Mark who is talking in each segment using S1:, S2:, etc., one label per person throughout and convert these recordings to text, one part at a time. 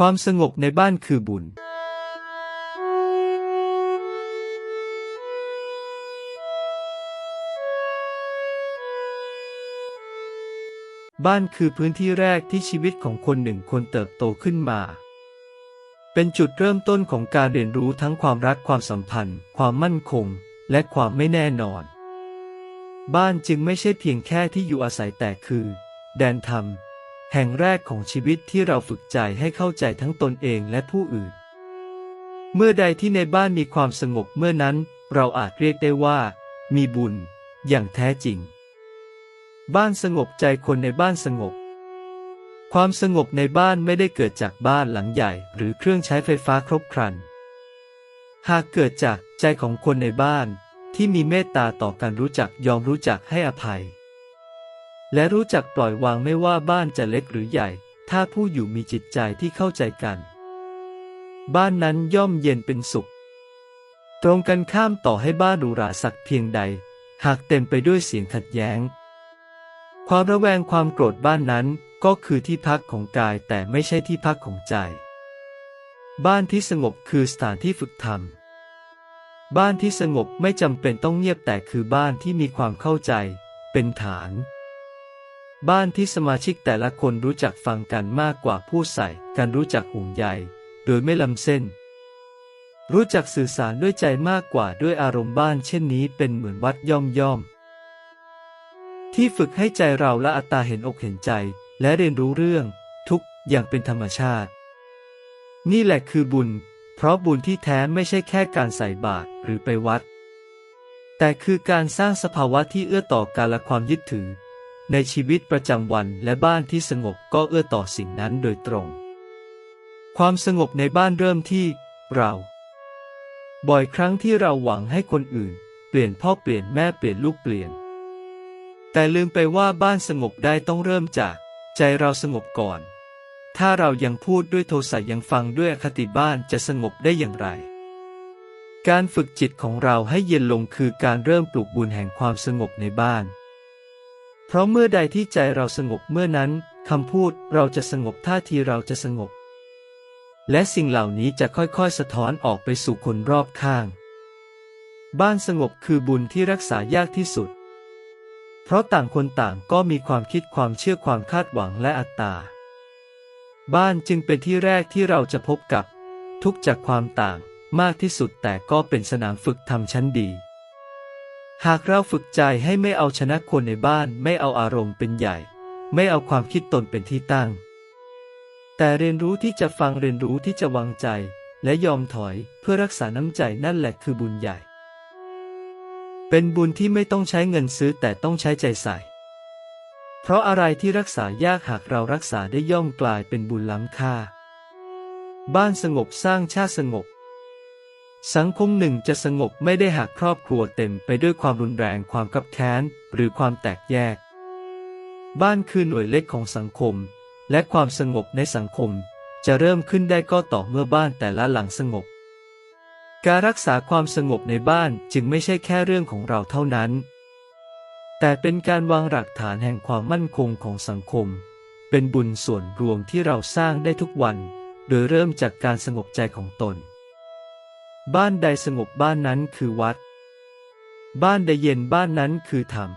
S1: ความสงบในบ้านคือบุญบ้านคือพื้นที่แรกที่ชีวิตของคนหนึ่งคนเติบโตขึ้นมา เป็นจุดเริ่มต้นของการเรียนรู้ทั้งความรักความสัมพันธ์ ความมั่นคง และความไม่แน่นอน บ้านจึงไม่ใช่เพียงแค่ที่อยู่อาศัยแต่คือ แดนธรรม แห่งแรกของชีวิตที่เราฝึกใจให้เข้าใจทั้งตนเองและผู้อื่น เมื่อใดที่ในบ้านมีความสงบเมื่อนั้น เราอาจเรียกได้ว่า มีบุญ อย่างแท้จริง บ้านสงบใจคนในบ้านสงบ ความสงบในบ้านไม่ได้เกิดจากบ้านหลังใหญ่ หรือเครื่องใช้ไฟฟ้าครบครัน หากเกิดจากใจของคนในบ้านที่มีเมตตาต่อกันรู้จักยอมรู้จักให้อภัย และรู้จักปล่อยวางไม่ว่าบ้านจะเล็กหรือใหญ่ ถ้าผู้อยู่มีจิตใจที่เข้าใจกัน บ้านนั้นย่อมเย็นเป็นสุข ตรงกันข้ามต่อให้บ้านหรูหราสักเพียงใด หากเต็มไปด้วยเสียงขัดแย้ง ความระแวงความโกรธบ้านนั้นก็คือที่พักของกายแต่ไม่ใช่ที่พักของใจ บ้านที่สงบคือสถานที่ฝึกธรรมบ้านที่สงบไม่จำเป็นต้องเงียบแต่คือบ้านที่มีความเข้าใจ เป็นฐาน บ้านที่สมาชิกแต่ละคนรู้จักฟังกันมากกว่าพูดใส่การรู้จักห่วงใยโดยไม่ลำเส้น รู้จักสื่อสารด้วยใจมากกว่าด้วยอารมณ์บ้านเช่นนี้เป็นเหมือนวัดย่อมย่อม ที่ฝึกให้ใจเราและอัตตาเห็นอกเห็นใจ และเรียนรู้เรื่อง ทุกอย่างเป็นธรรมชาติ นี่แหละคือบุญ เพราะบุญที่แท้ไม่ใช่แค่การใส่บาตรหรือไปวัด แต่คือการสร้างสภาวะที่เอื้อต่อการละความยึดถือ ในชีวิตประจำวันและบ้านที่สงบก็เอื้อต่อสิ่งนั้นโดยตรง ความสงบในบ้านเริ่มที่เรา บ่อยครั้งที่เราหวังให้คนอื่น เปลี่ยนพ่อเปลี่ยนแม่เปลี่ยนลูกเปลี่ยน แต่ลืมไปว่าบ้านสงบได้ต้องเริ่มจาก ใจเราสงบก่อน ถ้าเรายังพูดด้วยโทสะยังฟังด้วยอคติบ้านจะสงบได้อย่างไรการฝึกจิตของเราให้เย็นลงคือการเริ่มปลูกบุญแห่งความสงบในบ้าน เพราะเมื่อใดที่ใจเราสงบเมื่อนั้นคำพูดเราจะสงบท่าทีเราจะสงบ และสิ่งเหล่านี้จะค่อยๆ สะท้อนออกไปสู่คนรอบข้าง บ้านสงบคือบุญที่รักษายากที่สุด เพราะต่างคนต่างก็มีความคิดความเชื่อความคาดหวังและอัตตา บ้านจึงเป็นที่แรกที่เราจะพบกับ ทุกจากความต่างมากที่สุดแต่ก็เป็นสนามฝึกทำชั้นดี หากเราฝึกใจให้ไม่เอาชนะคนในบ้าน ไม่เอาอารมณ์เป็นใหญ่ ไม่เอาความคิดตนเป็นที่ตั้ง แต่เรียนรู้ที่จะฟังเรียนรู้ที่จะวางใจ และยอมถอยเพื่อรักษาน้ำใจนั่นแหละคือบุญใหญ่ เป็นบุญที่ไม่ต้องใช้เงินซื้อแต่ต้องใช้ใจใส่ เพราะอะไรที่รักษายากหากเรารักษาได้ย่อมกลายเป็นบุญล้ำค่า บ้านสงบสร้างชาติสงบ สังคมหนึ่งจะสงบไม่ได้หากครอบครัวเต็มไปด้วยความรุนแรงความกับแค้น หรือความแตกแยก บ้านคือหน่วยเล็กของสังคม และความสงบในสังคม จะเริ่มขึ้นได้ก็ต่อเมื่อบ้านแต่ละหลังสงบ การรักษาความสงบในบ้านจึงไม่ใช่แค่เรื่องของเราเท่านั้น แต่เป็นการวางหลักฐานแห่งความมั่นคงของสังคม เป็นบุญส่วนรวมที่เราสร้างได้ทุกวัน โดยเริ่มจากการสงบใจของตน บ้านใดสงบบ้านนั้นคือวัด บ้านใดเย็นบ้านนั้นคือธรรม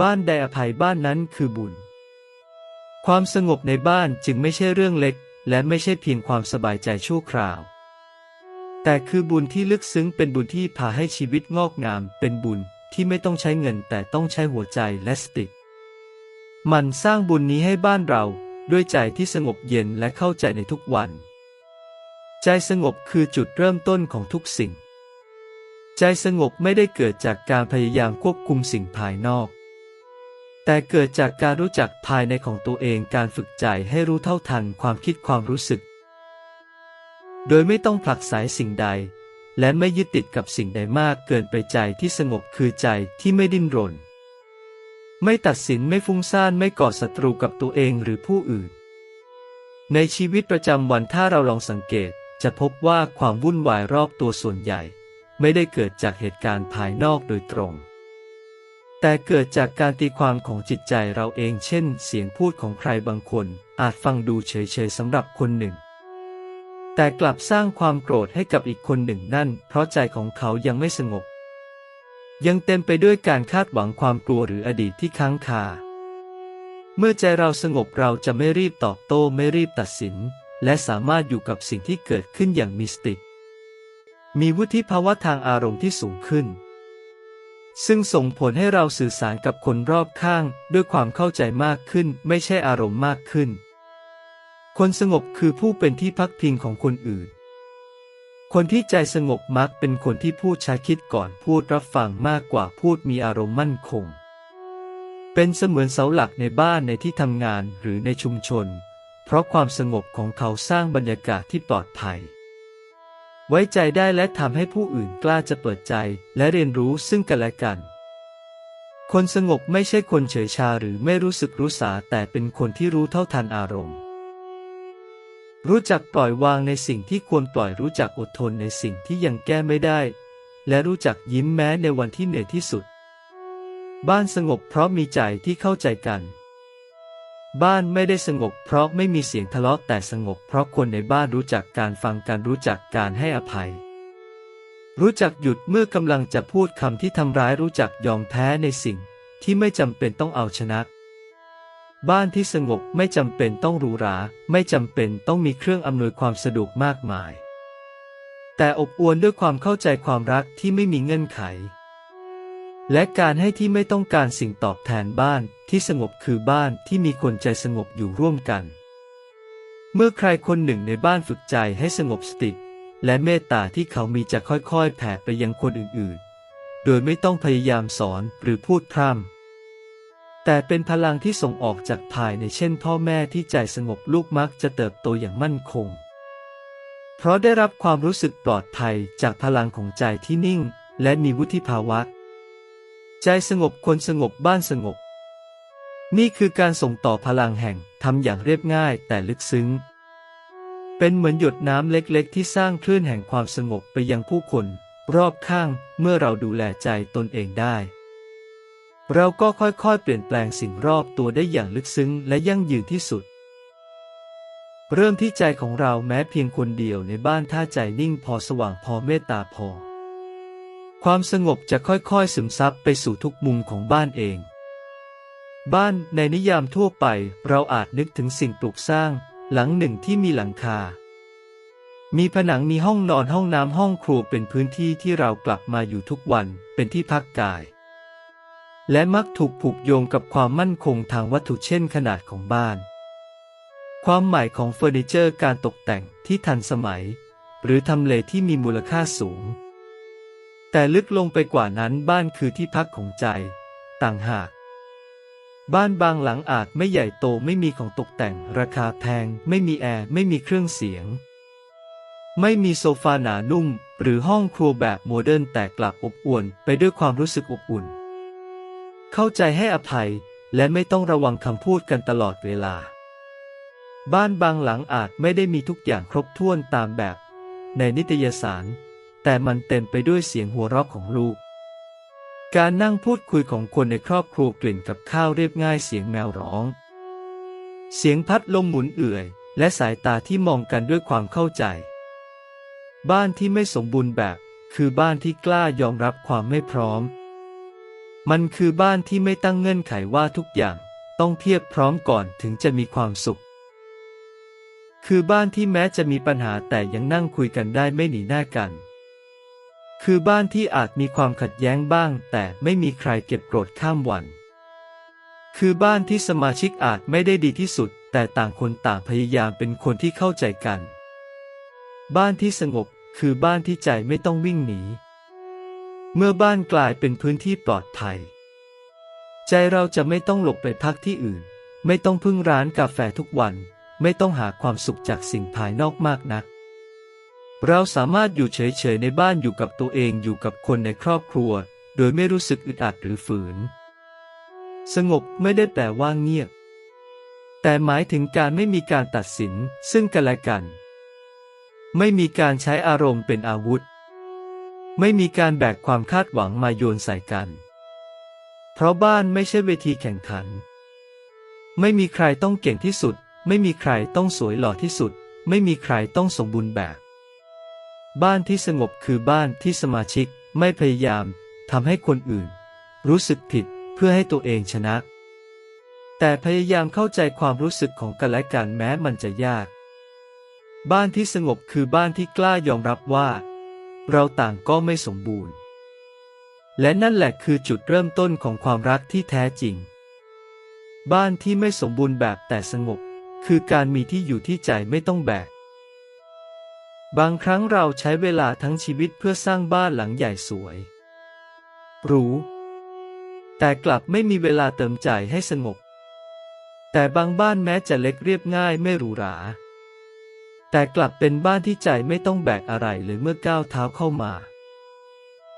S1: บ้านใดอภัยบ้านนั้นคือบุญ ความสงบในบ้านจึงไม่ใช่เรื่องเล็ก และไม่ใช่เพียงความสบายใจชั่วคราว แต่คือบุญที่ลึกซึ้งเป็นบุญที่พาให้ชีวิตงอกงาม เป็นบุญที่ไม่ต้องใช้เงินแต่ต้องใช้หัวใจและสติ มันสร้างบุญนี้ให้บ้านเราด้วยใจที่สงบเย็นและเข้าใจในทุกวัน ใจสงบคือจุดเริ่มต้นของทุกสิ่ง ใจสงบไม่ได้เกิดจากการพยายามควบคุมสิ่งภายนอก แต่เกิดจากการรู้จักภายในของตัวเองการฝึกใจให้รู้เท่าทันความคิดความรู้สึก โดยไม่ต้องผลักไสสิ่งใด และไม่ยึดติดกับสิ่งใดมากเกินไปใจที่สงบคือใจที่ไม่ดิ้นรน ไม่ตัดสินไม่ฟุ้งซ่านไม่ก่อศัตรูกับตัวเองหรือผู้อื่น ในชีวิตประจำวันถ้าเราลองสังเกต จะพบว่าความวุ่นวายรอบตัวส่วนใหญ่ ไม่ได้เกิดจากเหตุการณ์ภายนอกโดยตรง แต่เกิดจากการตีความของจิตใจเราเองเช่น เสียงพูดของใครบางคน อาจฟังดูเฉยๆสำหรับคนหนึ่ง แต่กลับสร้างความโกรธให้กับอีกคนหนึ่งนั่น เพราะใจของเขายังไม่สงบ ยังเต็มไปด้วยการคาดหวังความกลัวหรืออดีตที่ค้างคาเมื่อใจเราสงบเราจะไม่รีบตอบโต้ไม่รีบตัดสิน และสามารถอยู่กับสิ่งที่เกิดขึ้นอย่างมีสติ มีวุฒิภาวะทางอารมณ์ที่สูงขึ้น ซึ่งส่งผลให้เราสื่อสารกับคนรอบข้างด้วยความเข้าใจมากขึ้น ไม่ใช่อารมณ์มากขึ้น คนสงบคือผู้เป็นที่พักพิงของคนอื่น คนที่ใจสงบมักเป็นคนที่พูดช้าคิดก่อนพูดรับฟังมากกว่าพูดมีอารมณ์มั่นคง เป็นเสมือนเสาหลักในบ้านในที่ทำงานหรือในชุมชน เพราะความสงบของเขาสร้างบรรยากาศที่ปลอดภัย ไว้ใจได้และทำให้ผู้อื่นกล้าจะเปิดใจและเรียนรู้ซึ่งกันและกัน คนสงบไม่ใช่คนเฉยชาหรือไม่รู้สึกรู้สาแต่เป็นคนที่รู้เท่าทันอารมณ์ รู้จักปล่อยวางในสิ่งที่ควรปล่อยรู้จักอดทนในสิ่งที่ยังแก้ไม่ได้ และรู้จักยิ้มแม้ในวันที่เหนื่อยที่สุด บ้านสงบเพราะมีใจที่เข้าใจกัน บ้านไม่ได้สงบเพราะไม่มีเสียงทะเลาะแต่สงบเพราะคนในบ้านรู้จักการฟังการรู้จักการให้อภัย รู้จักหยุดเมื่อกำลังจะพูดคำที่ทำร้ายรู้จักยอมแพ้ในสิ่งที่ไม่จำเป็นต้องเอาชนะ บ้านที่สงบไม่จำเป็นต้องหรูหรา ไม่จำเป็นต้องมีเครื่องอำนวยความสะดวกมากมาย แต่อบอวลด้วยความเข้าใจความรักที่ไม่มีเงื่อนไข และการให้ที่ไม่ต้องการสิ่งตอบแทนบ้านที่สงบคือบ้านที่มีคนใจสงบอยู่ร่วมกัน เมื่อใครคนหนึ่งในบ้านฝึกใจให้สงบสติ และเมตตาที่เขามีจะค่อยๆ แผ่ไปยังคนอื่นๆ โดยไม่ต้องพยายามสอนหรือพูดพร่ำแต่เป็นพลังที่ส่งออกจากภายในเช่นพ่อแม่ที่ใจสงบลูกมักจะเติบโตอย่างมั่นคง เพราะได้รับความรู้สึกปลอดภัยจากพลังของใจที่นิ่ง และมีวุฒิภาวะ ใจสงบคนสงบบ้านสงบ นี่คือการส่งต่อพลังแห่งทำอย่างเรียบง่ายแต่ลึกซึ้ง เป็นเหมือนหยดน้ำเล็กๆ ที่สร้างคลื่นแห่งความสงบไปยังผู้คน รอบข้างเมื่อเราดูแลใจตนเองได้ เราก็ค่อยๆ เปลี่ยนแปลงสิ่งรอบตัวได้อย่างลึกซึ้งและยั่งยืนที่สุด เริ่มที่ใจของเราแม้เพียงคนเดียวในบ้านถ้าใจนิ่งพอสว่างพอเมตตาพอ ความสงบจะค่อยๆซึมซับไปสู่ทุกมุมของบ้านเอง บ้านในนิยามทั่วไปเราอาจนึกถึงสิ่งปลูกสร้าง หลังหนึ่งที่มีหลังคา มีผนังมีห้องนอนห้องน้ำห้องครัวเป็นพื้นที่ที่เรากลับมาอยู่ทุกวันเป็นที่พักกาย และมักถูกผูกโยงกับความมั่นคงทางวัตถุเช่นขนาดของบ้าน ความหมายของเฟอร์นิเจอร์การตกแต่งที่ทันสมัย หรือทำเลที่มีมูลค่าสูง แต่ลึกลงไปกว่านั้นบ้านคือที่พักของใจ ต่างหาก บ้านบางหลังอาจไม่ใหญ่โตไม่มีของตกแต่ง ราคาแพง ไม่มีแอร์ ไม่มีเครื่องเสียง ไม่มีโซฟาหนานุ่ม หรือห้องครัวแบบโมเดิร์นแต่กลับอบอวลไปด้วยความรู้สึกอบอุ่น เข้าใจให้อภัยและไม่ต้องระวังคำพูดกันตลอดเวลา บ้านบางหลังอาจไม่ได้มีทุกอย่างครบถ้วนตามแบบ ในนิตยสาร แต่มันเต็มไปด้วยเสียงหัวเราะของลูก การนั่งพูดคุยของคนในครอบครัวกลิ่นกับข้าวเรียบง่ายเสียงแมวร้อง เสียงพัดลมหมุนเอื่อย และสายตาที่มองกันด้วยความเข้าใจ บ้านที่ไม่สมบูรณ์แบบ คือบ้านที่กล้ายอมรับความไม่พร้อม มันคือบ้านที่ไม่ตั้งเงื่อนไขว่าทุกอย่างต้องเพียบพร้อมก่อนถึงจะมีความสุข คือบ้านที่แม้จะมีปัญหาแต่ยังนั่งคุยกันได้ไม่หนีหน้ากัน คือบ้านที่อาจมีความขัดแย้งบ้าง แต่ไม่มีใครเก็บโกรธข้ามวัน คือบ้านที่สมาชิกอาจไม่ได้ดีที่สุด แต่ต่างคนต่างพยายามเป็นคนที่เข้าใจกัน บ้านที่สงบคือบ้านที่ใจไม่ต้องวิ่งหนี เมื่อบ้านกลายเป็นพื้นที่ปลอดภัย ใจเราจะไม่ต้องหลบไปพักที่อื่น ไม่ต้องพึ่งร้านกาแฟทุกวัน ไม่ต้องหาความสุขจากสิ่งภายนอกมากนัก เราสามารถอยู่เฉยๆในบ้านอยู่กับตัวเองอยู่กับคนในครอบครัว โดยไม่รู้สึกอึดอัดหรือฝืน สงบไม่ได้แปลว่าเงียบ แต่หมายถึงการไม่มีการตัดสินซึ่งกันและกัน ไม่มีการใช้อารมณ์เป็นอาวุธ ไม่มีการแบกความคาดหวังมาโยนใส่กัน เพราะบ้านไม่ใช่เวทีแข่งขัน ไม่มีใครต้องเก่งที่สุด ไม่มีใครต้องสวยหล่อที่สุด ไม่มีใครต้องสมบูรณ์แบบ บ้านที่สงบคือบ้านที่สมาชิกไม่พยายามทำให้คนอื่น รู้สึกผิดเพื่อให้ตัวเองชนะ แต่พยายามเข้าใจความรู้สึกของกันและกันแม้มันจะยาก บ้านที่สงบคือบ้านที่กล้ายอมรับว่า เราต่างก็ไม่สมบูรณ์ และนั่นแหละคือจุดเริ่มต้นของความรักที่แท้จริง บ้านที่ไม่สมบูรณ์แบบแต่สงบ คือการมีที่อยู่ที่ใจไม่ต้องแบก บางครั้งเราใช้เวลาทั้งชีวิตเพื่อสร้างบ้านหลังใหญ่สวยหรูแต่กลับไม่มีเวลาเติมใจให้สงบ แต่บางบ้านแม้จะเล็กเรียบง่ายไม่หรูหรา แต่กลับเป็นบ้านที่ใจไม่ต้องแบกอะไรเลยเมื่อก้าวเท้าเข้ามา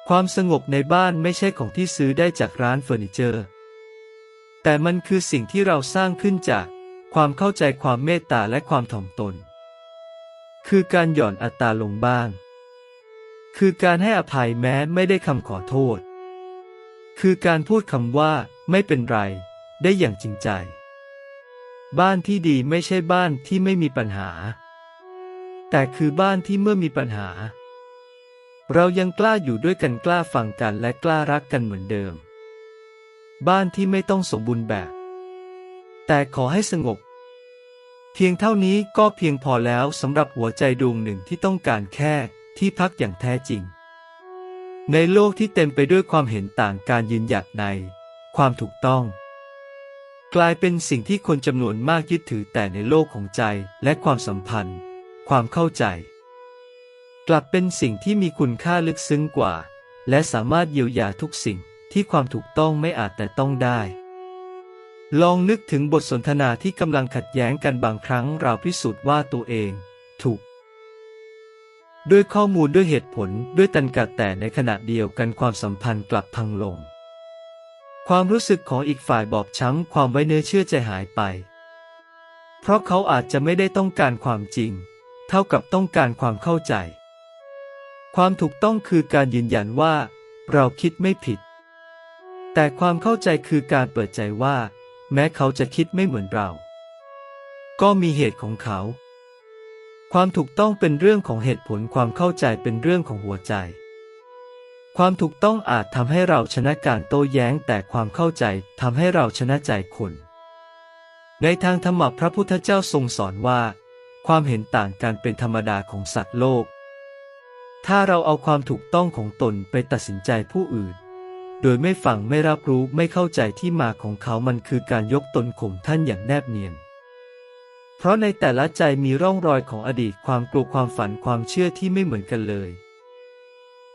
S1: ความสงบในบ้านไม่ใช่ของที่ซื้อได้จากร้านเฟอร์นิเจอร์ แต่มันคือสิ่งที่เราสร้างขึ้นจากความเข้าใจความเมตตาและความถ่อมตน คือการหย่อนอัตราลงบ้าง คือการให้อภัยแม้ไม่ได้คำขอโทษ คือการพูดคำว่าไม่เป็นไร ได้อย่างจริงใจ บ้านที่ดีไม่ใช่บ้านที่ไม่มีปัญหา แต่คือบ้านที่เมื่อมีปัญหา เรายังกล้าอยู่ด้วยกันกล้าฟังกันและกล้ารักกันเหมือนเดิม บ้านที่ไม่ต้องสมบูรณ์แบบ แต่ขอให้สงบ พียงเท่านี้ก็เพียงพอแล้วสำหรับหัวใจดวงหนึ่งที่ต้องการแค่ที่พักอย่างแท้จริง ในโลกที่เต็มไปด้วยความเห็นต่างการยืนหยัดใน ความถูกต้อง กลายเป็นสิ่งที่คนจำนวนมากยึดถือแต่ในโลกของใจและความสัมพันธ์ ความเข้าใจ กลับเป็นสิ่งที่มีคุณค่าลึกซึ้งกว่า และสามารถเยียวยาทุกสิ่งที่ความถูกต้องไม่อาจแต่ต้องได้ ลองนึกถึงบทสนทนาที่กำลังขัดแย้งกันบางครั้งเราพิสูจน์ว่าตัวเอง ถูก ด้วยข้อมูลด้วยเหตุผลด้วยตันกัดแต่ในขณะเดียวกันความสัมพันธ์กลับพังลง ความรู้สึกของอีกฝ่ายบอบช้ำความไว้เนื้อเชื่อใจหายไป เพราะเขาอาจจะไม่ได้ต้องการความจริง เท่ากับต้องการความเข้าใจ ความถูกต้องคือการยืนยันว่า เราคิดไม่ผิด แต่ความเข้าใจคือการเปิดใจว่า แม้เขาจะคิดไม่เหมือนเรา ก็มีเหตุของเขา ความถูกต้องเป็นเรื่องของเหตุผลความเข้าใจเป็นเรื่องของหัวใจ ความถูกต้องอาจทำให้เราชนะการโต้แย้งแต่ความเข้าใจทำให้เราชนะใจคน ในทางธรรมะพระพุทธเจ้าทรงสอนว่า ความเห็นต่างกันเป็นธรรมดาของสัตว์โลก ถ้าเราเอาความถูกต้องของตนไปตัดสินใจผู้อื่น โดยไม่ฟังไม่รับรู้ไม่เข้าใจที่มาของเขามันคือการยกตนข่มท่านอย่างแนบเนียน เพราะในแต่ละใจมีร่องรอยของอดีตความกลัวความฝันความเชื่อที่ไม่เหมือนกันเลย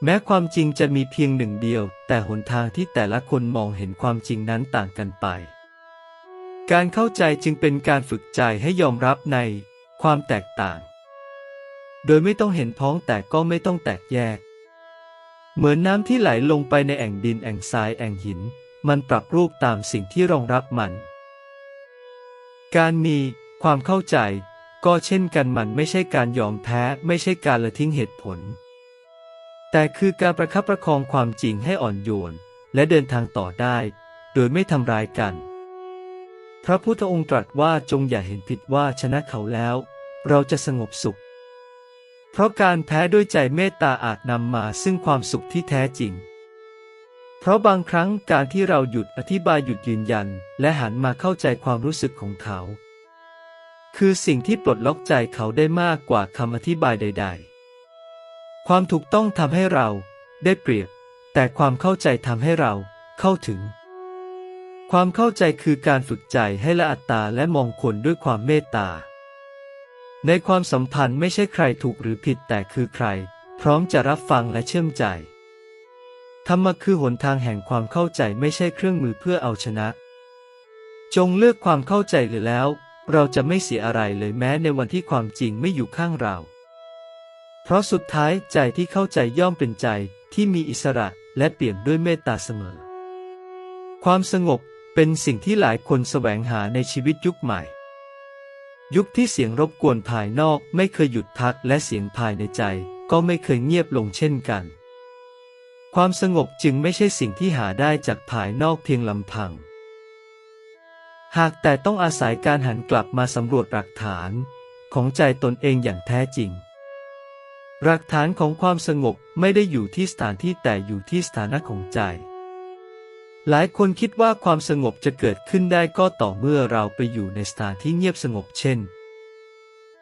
S1: แม้ความจริงจะมีเพียงหนึ่งเดียว แต่หนทางที่แต่ละคนมองเห็นความจริงนั้นต่างกันไป การเข้าใจจึงเป็นการฝึกใจให้ยอมรับในความแตกต่าง โดยไม่ต้องเห็นพ้องแต่ก็ไม่ต้องแตกแยก เหมือนน้ำที่ไหลลงไปในแอ่งดินแอ่งทรายแอ่งหิน มันปรับรูปตามสิ่งที่รองรับมัน การมีความเข้าใจ ก็เช่นกันมันไม่ใช่การยอมแพ้ไม่ใช่การละทิ้งเหตุผล แต่คือการประคับประคองความจริงให้อ่อนโยน และเดินทางต่อได้ โดยไม่ทำร้ายกัน พระพุทธองค์ตรัสว่าจงอย่าเห็นผิดว่าชนะเขาแล้ว เราจะสงบสุข เพราะการแพ้ด้วยใจเมตตาอาจนำมาซึ่งความสุขที่แท้จริง เพราะบางครั้งการที่เราหยุดอธิบายหยุดยืนยัน และหันมาเข้าใจความรู้สึกของเขา คือสิ่งที่ปลดล็อกใจเขาได้มากกว่าคำอธิบายใด ๆ ความถูกต้องทำให้เราได้เปรียบ แต่ความเข้าใจทำให้เราเข้าถึง ความเข้าใจคือการฝึกใจให้ละอัตตาและมองคนด้วยความเมตตา ในความสัมพันธ์ไม่ใช่ใครถูกหรือผิดแต่คือใคร พร้อมจะรับฟังและเชื่อมใจ ธรรมะคือหนทางแห่งความเข้าใจไม่ใช่เครื่องมือเพื่อเอาชนะ จงเลือกความเข้าใจหรือแล้ว เราจะไม่เสียอะไรเลยแม้ในวันที่ความจริงไม่อยู่ข้างเรา เพราะสุดท้ายใจที่เข้าใจย่อมเป็นใจที่มีอิสระและเปี่ยมด้วยเมตตาเสมอ ความสงบเป็นสิ่งที่หลายคนแสวงหาในชีวิตยุคใหม่ ยุคที่เสียงรบกวนภายนอกไม่เคยหยุดพักและเสียงภายในใจ ก็ไม่เคยเงียบลงเช่นกัน ความสงบจึงไม่ใช่สิ่งที่หาได้จากภายนอกเพียงลำพัง หากแต่ต้องอาศัยการหันกลับมาสำรวจหลักฐานของใจตนเองอย่างแท้จริง หลักฐานของความสงบไม่ได้อยู่ที่สถานที่แต่อยู่ที่สถานะของใจ หลายคนคิดว่าความสงบจะเกิดขึ้นได้ก็ต่อเมื่อเราไปอยู่ในสถานที่เงียบสงบเช่น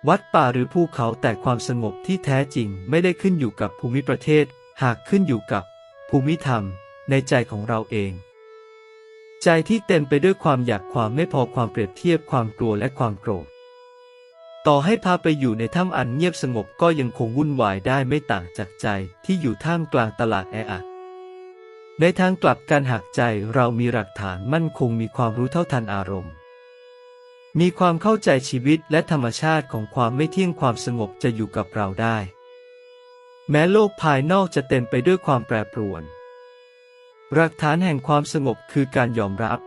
S1: วัดป่าหรือภูเขาแต่ความสงบที่แท้จริงไม่ได้ขึ้นอยู่กับภูมิประเทศ หากขึ้นอยู่กับภูมิธรรมในใจของเราเอง ใจที่เต็มไปด้วยความอยากความไม่พอความเปรียบเทียบความกลัวและความโกรธ ต่อให้พาไปอยู่ในถ้ำอันเงียบสงบก็ยังคงวุ่นวายได้ไม่ต่างจากใจที่อยู่ท่ามกลางตลาดแออัด ในทางกลับการหักใจเรามีหลักฐานมั่นคงมีความรู้เท่าทันอารมณ์ มีความเข้าใจชีวิตและธรรมชาติของความไม่เที่ยงความสงบจะอยู่กับเราได้ แม้โลกภายนอกจะเต็มไปด้วยความแปรปรวน หลักฐานแห่งความสงบคือการยอมรับ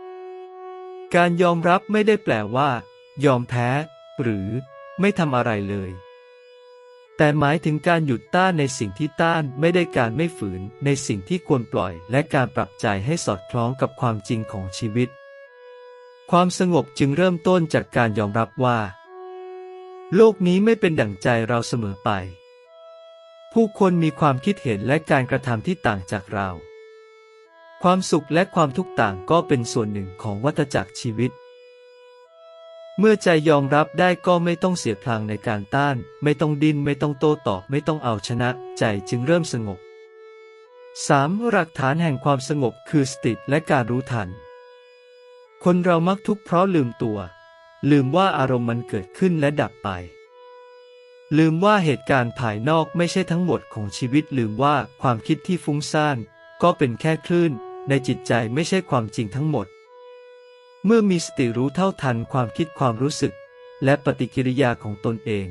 S1: การยอมรับไม่ได้แปลว่า ยอมแพ้ หรือ ไม่ทำอะไรเลย แต่หมายถึงการหยุดต้านในสิ่งที่ต้านไม่ได้การไม่ฝืนในสิ่งที่ควรปล่อย และการปรับใจให้สอดคล้องกับความจริงของชีวิต ความสงบจึงเริ่มต้นจากการยอมรับว่า โลกนี้ไม่เป็นดั่งใจเราเสมอไป ผู้คนมีความคิดเห็นและการกระทำที่ต่างจากเรา ความสุขและความทุกข์ต่างก็เป็นส่วนหนึ่งของวัฏจักรชีวิต เมื่อใจยอมรับได้ก็ไม่ต้องเสียพลังในการต้าน ไม่ต้องดิ้นไม่ต้องโต้ตอบไม่ต้องเอาชนะ ใจจึงเริ่มสงบ 3. หลักฐานแห่งความสงบคือสติและการรู้ทัน คนเรามักทุกข์เพราะลืมตัว ลืมว่าอารมณ์มันเกิดขึ้นและดับไป ลืมว่าเหตุการณ์ภายนอกไม่ใช่ทั้งหมดของชีวิตลืมว่าความคิดที่ฟุ้งซ่านก็เป็นแค่คลื่น ในจิตใจไม่ใช่ความจริงทั้งหมด เมื่อมีสติรู้เท่าทันความคิดความรู้สึก และปฏิกิริยาของตนเอง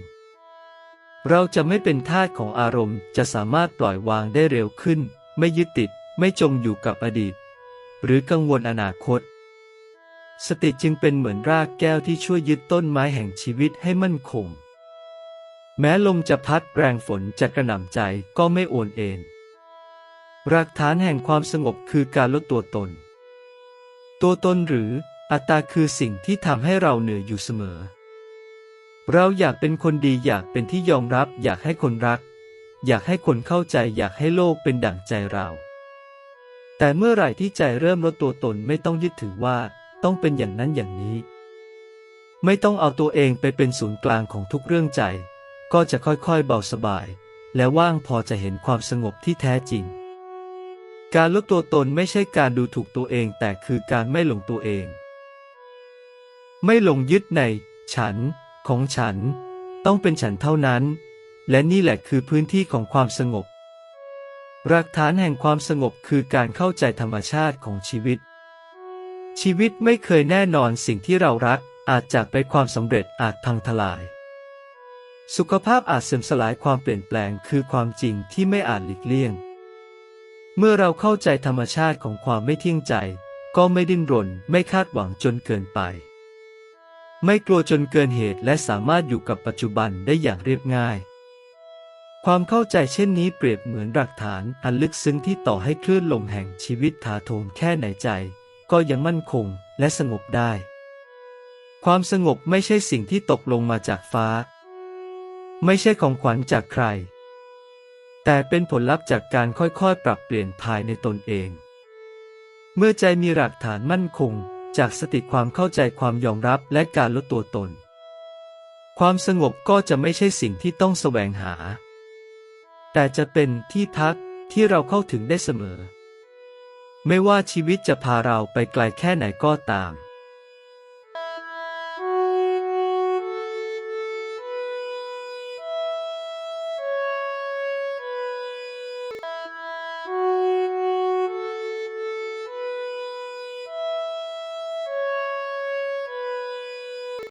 S1: เราจะไม่เป็นทาสของอารมณ์ จะสามารถปล่อยวางได้เร็วขึ้น ไม่ยึดติด ไม่จมอยู่กับอดีต หรือกังวลอนาคต สติจึงเป็นเหมือนรากแก้วที่ช่วยยึดต้นไม้แห่งชีวิตให้มั่นคง แม้ลมจะพัดแรงฝนจะกระหน่ำใจก็ไม่โอนเอ็นหลักฐานแห่งความสงบคือการลดตัวตน ตัวตนหรือ อัตตาคือสิ่งที่ทำให้เราเหนื่อยอยู่เสมอ เราอยากเป็นคนดีอยากเป็นที่ยอมรับ อยากให้คนรัก อยากให้คนเข้าใจอยากให้โลกเป็นดั่งใจเรา แต่เมื่อไหร่ที่ใจเริ่มลดตัวตนไม่ต้องยึดถือว่าต้องเป็นอย่างนั้นอย่างนี้ ไม่ต้องเอาตัวเองไปเป็นศูนย์กลางของทุกเรื่องใจ ก็จะค่อยๆเบาสบาย และว่างพอจะเห็นความสงบที่แท้จริง การลดตัวตนไม่ใช่การดูถูกตัวเองแต่คือการไม่หลงตัวเอง ไม่หลงยึดใน ฉัน ของฉัน ต้องเป็นฉันเท่านั้น และนี่แหละคือพื้นที่ของความสงบหลักฐานแห่งความสงบคือการเข้าใจธรรมชาติของชีวิต ชีวิตไม่เคยแน่นอนสิ่งที่เรารัก อาจจากไปความสำเร็จอาจพังทลาย สุขภาพอาจเสื่อมสลายความเปลี่ยนแปลงคือความจริงที่ไม่อาจหลีกเลี่ยง เมื่อเราเข้าใจธรรมชาติของความไม่เที่ยงใจ ก็ไม่ดิ้นรนไม่คาดหวังจนเกินไป ไม่กลัวจนเกินเหตุและสามารถอยู่กับปัจจุบันได้อย่างเรียบง่าย ความเข้าใจเช่นนี้เปรียบเหมือนหลักฐานอันลึกซึ้งที่ต่อให้คลื่นลมแห่งชีวิตถาโถมแค่ไหนใจ ก็ยังมั่นคงและสงบได้ ความสงบไม่ใช่สิ่งที่ตกลงมาจากฟ้า ไม่ใช่ของขวัญจากใคร แต่เป็นผลลัพธ์จากการค่อยๆ ปรับเปลี่ยนภายในตนเอง เมื่อใจมีหลักฐานมั่นคง จากสติความเข้าใจความยอมรับและการลดตัวตน ความสงบก็จะไม่ใช่สิ่งที่ต้องแสวงหา แต่จะเป็นที่พักที่เราเข้าถึงได้เสมอ ไม่ว่าชีวิตจะพาเราไปไกลแค่ไหนก็ตาม